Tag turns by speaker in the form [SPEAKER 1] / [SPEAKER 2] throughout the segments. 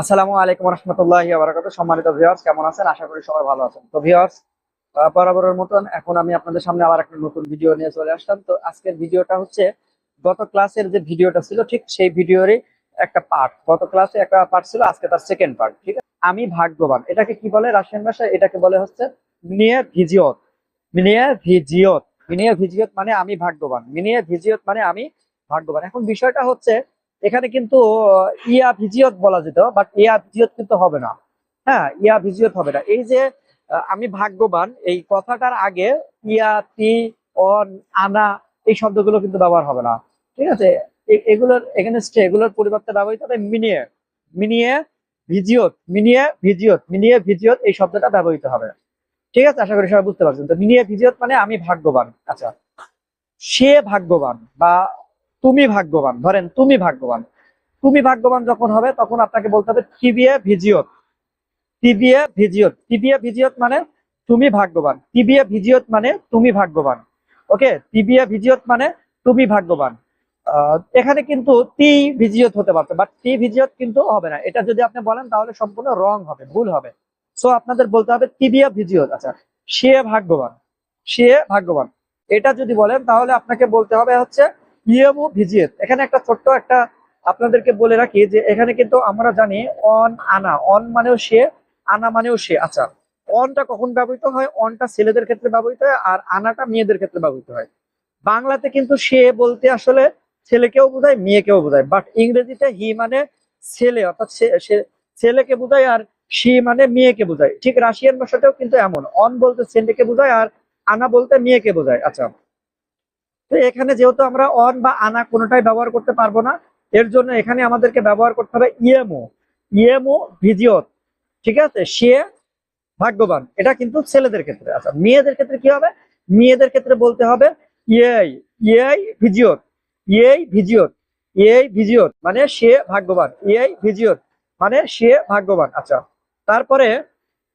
[SPEAKER 1] আসসালামু আলাইকুম রহমতুল্লাহ বারাকাত সম্মানিত ভিউয়ার্স কেমন আছেন? আশা করি সবাই ভালো আছেন। তো ভিউয়ার্স বরাবরের মতন এখন আমি আপনাদের সামনে আবার একটা নতুন ভিডিও নিয়ে চলে আসলাম। তো আজকের ভিডিওটা হচ্ছে, গত ক্লাসের যে ভিডিওটা ছিল, ঠিক সেই ভিডিওরই একটা পার্ট গত ক্লাসে একটা পার্ট ছিল, আজকে তার সেকেন্ড পার্ট ঠিক আছে? আমি ভাগ্যবান। এটাকে কি বলে রাশিয়ান ভাষায়? এটাকে বলে হচ্ছে মিনিয়ে ভিজিয়ত। মিনিয়ে ভিজিয়ত। মিনিয়ে ভিজিয়ত মানে আমি ভাগ্যবান। মিনিয়া ভিজিয়ত মানে আমি ভাগ্যবান। এখন বিষয়টা হচ্ছে এখানে কিন্তু ইয়া ভিজিয়ত বলা যেত বাট ইয়া ভিজিয়ত কিন্তু হবে না। হ্যাঁ ইয়া ভিজিয়ত হবে না। এই যে আমি ভাগ্যবান, এই কথাটার আগে ইয়া, তি, অন, আনা, এই শব্দগুলো কিন্তু ব্যবহার হবে না। ঠিক আছে? এগুলোর এগেনস্টে এগুলোর পরিবর্তে ব্যবহৃত হবে মিনিয়ে। মিনিয়ে ভিজিয়ত মিনিয়ে ভিজিয়ত মিনিয়ে ভিজিয়ত এই শব্দটা ব্যবহৃত হবে। ঠিক আছে? আশা করি সবাই বুঝতে পারছেন। তো মিনিয়ে ভিজিয়ত মানে আমি ভাগ্যবান। আচ্ছা। সে ভাগ্যবান বা তুমি ভাগ্যবান, ধরেন তুমি ভাগ্যবান। তুমি ভাগ্যবান যখন হবে, তখন আপনাকে বলতে হবে টিবিএ ভিজিয়ত। টিবিএ ভিজিয়ত। টিবিএ ভিজিওত মানে তুমি ভাগ্যবান। টিবিএ ভিজিওত মানে তুমি ভাগ্যবান। ওকে? টিবিএ ভিজিওত মানে তুমি ভাগ্যবান। এখানে কিন্তু টি ভিজিওত হতে পারতো, বাট টি ভিজিওত কিন্তু হবে না। এটা যদি আপনি বলেন, তাহলে সম্পূর্ণ রং হবে, ভুল হবে। সো, আপনাদের বলতে হবে টিবিএ ভিজিয়ত। আচ্ছা সে ভাগ্যবান। সে ভাগ্যবান। এটা যদি বলেন, তাহলে আপনাকে বলতে হবে হচ্ছে ইয়েমু ভিজিয়েত এখানে একটা ছোট্ট একটা আপনাদেরকে বলে রাখি যে এখানে কিন্তু আমরা জানি অন আনা, অন মানেও সে, আনা মানেও সে। আচ্ছা অনটা কখন ব্যবহৃত হয়? অনটা ছেলেদের ক্ষেত্রে ব্যবহৃত হয় আর আনাটা মেয়েদের ক্ষেত্রে ব্যবহৃত হয়। বাংলাতে কিন্তু সে বলতে আসলে ছেলেকেও বোঝায়, মেয়েকেও বোঝায়। বাট ইংরেজিতে হি মানে ছেলে, অর্থাৎ ছেলেকে বোঝায় আর সি মানে মেয়েকে বোঝায়। ঠিক রাশিয়ান ভাষাটাও কিন্তু এমন। অন বলতে ছেলেকে বোঝায় আর আনা বলতে মেয়েকে বোঝায়। আচ্ছা তো এখানে যেহেতু আমরা অন বা আনা কোনোটাই ব্যবহার করতে পারব না, এর জন্য এখানে আমাদেরকে ব্যবহার করতে হবে ইয়েমো ইয়েমো ভিজিওত ঠিক আছে? সে ভাগ্যবান। এটা কিন্তু ছেলেদের ক্ষেত্রে আচ্ছা মেয়েদের ক্ষেত্রে কি হবে? মেয়েদের ক্ষেত্রে বলতে হবে ইয়েই ইয়েই ভিজিয়ত ইয়েই ভিজিয়ত ইয়েই ভিজিওত মানে সে ভাগ্যবান। ইয়েই ভিজিওত মানে সে ভাগ্যবান। আচ্ছা তারপরে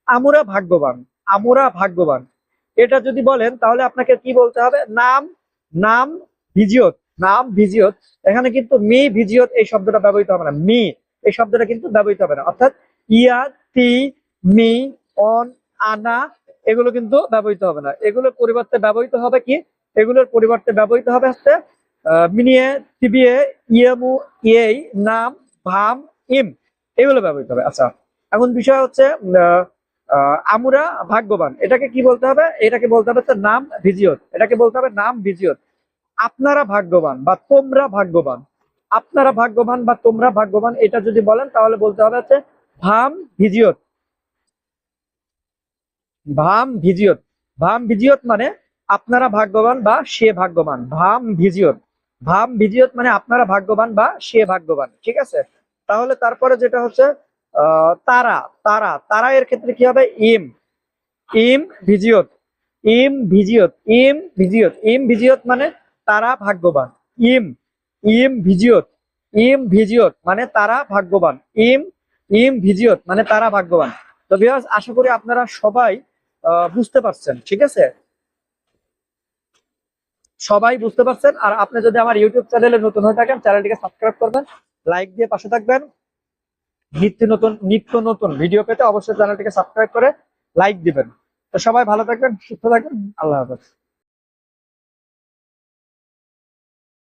[SPEAKER 1] আমরা ভাগ্যবান আমরা ভাগ্যবান। এটা যদি বলেন, তাহলে আপনাকে কি বলতে হবে? নাম নাম ভিজিয়ত নাম ভিজিয়ত। এখানে কিন্তু মি ভিজিয়ত এই শব্দটা ব্যবহৃত হবে না। মি এই শব্দটা কিন্তু ব্যবহৃত হবে না। অর্থাৎ ইয়া তি মি অন আনা এগুলো কিন্তু ব্যবহৃত হবে না। এগুলোর পরিবর্তে ব্যবহৃত হবে কি? এগুলোর পরিবর্তে ব্যবহৃত হবে হচ্ছে মিনিয়ে তিবিয়ে ইয়েমু ইয়েই নাম ভাম ইম। এগুলো ব্যবহৃত হবে। আচ্ছা এখন বিষয় হচ্ছে আহ, আমরা ভাগ্যবান। এটাকে কি বলতে হবে? এটাকে বলতে হবে নাম ভিজিয়ত। এটাকে বলতে হবে নাম ভিজিয়ত। আপনারা ভাগ্যবান বা তোমরা ভাগ্যবান। আপনারা ভাগ্যবান বা তোমরা ভাগ্যবান, এটা যদি বলেন, তাহলে বলতে হবে হচ্ছে ভাম ভিজিয়ত। ভাম ভিজিয়ত। ভাম ভিজিয়ত মানে আপনারা ভাগ্যবান বা সে ভাগ্যবান। ভাম ভিজিয়ত। ভাম ভিজিয়ত মানে আপনারা ভাগ্যবান বা সে ভাগ্যবান। ঠিক আছে? তাহলে তারপরে যেটা হচ্ছে তারা তারা তারা এর ক্ষেত্রে কি হবে? ইম ইম ভিজিয়ত ইম ভিজিয়ত ইম ভিজিয়ত ইম ভিজিয়ত মানে তারা ভাগ্যবান। ইম ইম ভিজিয়ত ইম ভিজিয়ত মানে তারা ভাগ্যবান। ইম ইম ভিজিয়ত মানে তারা ভাগ্যবান। তো ভিউয়ার্স আশা করি আপনারা সবাই বুঝতে পারছেন, ঠিক আছে? সবাই বুঝতে পারছেন? আর আপনি যদি আমার ইউটিউব চ্যানেলে নতুন হয়ে থাকেন, চ্যানেলটিকে সাবস্ক্রাইব করবেন, লাইক দিয়ে পাশে থাকবেন। নিত্য নতুন নিত্য নতুন ভিডিও পেতে অবশ্যই চ্যানেলটিকে সাবস্ক্রাইব করে লাইক দিবেন। তো সবাই ভালো থাকবেন, সুস্থ থাকবেন, আল্লাহ হাফেজ।